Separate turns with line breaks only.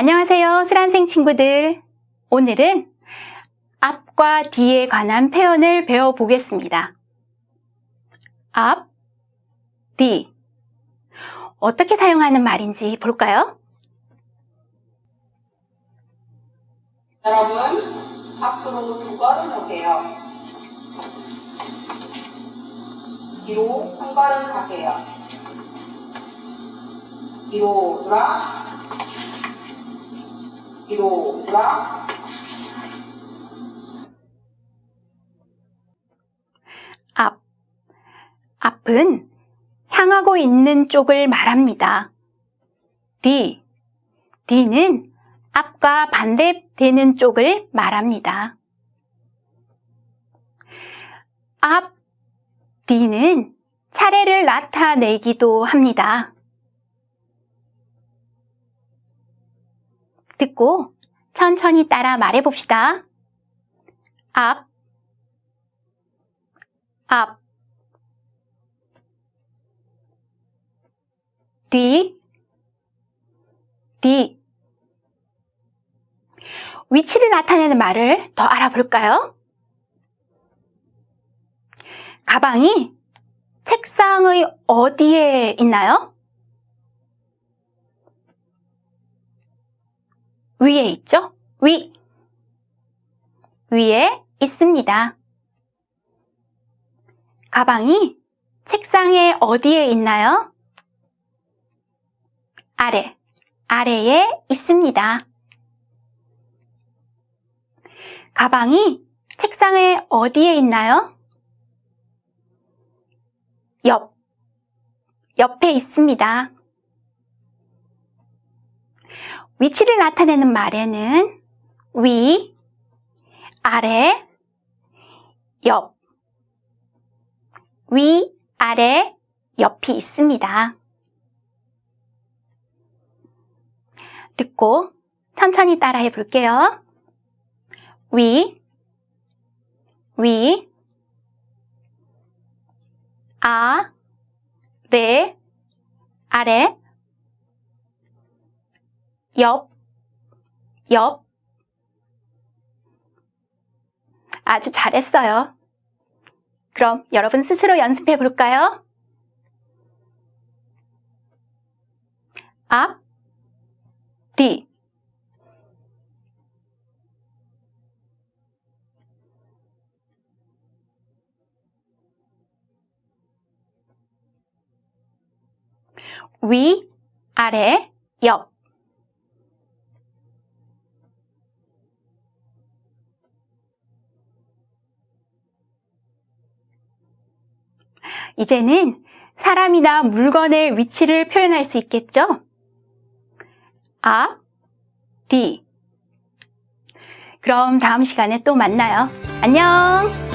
안녕하세요, 수란생 친구들. 오늘은 앞과 뒤에 관한 표현을 배워보겠습니다. 앞, 뒤. 어떻게 사용하는 말인지 볼까요?
여러분, 앞으로 두 걸음 오세요. 뒤로 한 걸음 가세요. 뒤로 돌아, 돌아,
앞. 앞은 향하고 있는 쪽을 말합니다. 뒤. 뒤는 앞과 반대되는 쪽을 말합니다. 앞, 뒤는 차례를 나타내기도 합니다. 듣고 천천히 따라 말해봅시다. 앞, 앞, 뒤, 뒤. 위치를 나타내는 말을 더 알아볼까요? 가방이 책상의 어디에 있나요? 위에 있죠? 위. 위에 있습니다. 가방이 책상에 어디에 있나요? 아래, 아래에 있습니다. 가방이 책상에 어디에 있나요? 옆, 옆에 있습니다. 위치를 나타내는 말에는 위, 아래, 옆, 위, 아래, 옆이 있습니다. 듣고 천천히 따라해 볼게요. 위, 위, 아, 래, 아래, 옆, 옆. 아주 잘했어요. 그럼 여러분 스스로 연습해 볼까요? 앞, 뒤. 위, 아래, 옆. 이제는 사람이나 물건의 위치를 표현할 수 있겠죠? 앞, 뒤. 그럼 다음 시간에 또 만나요. 안녕!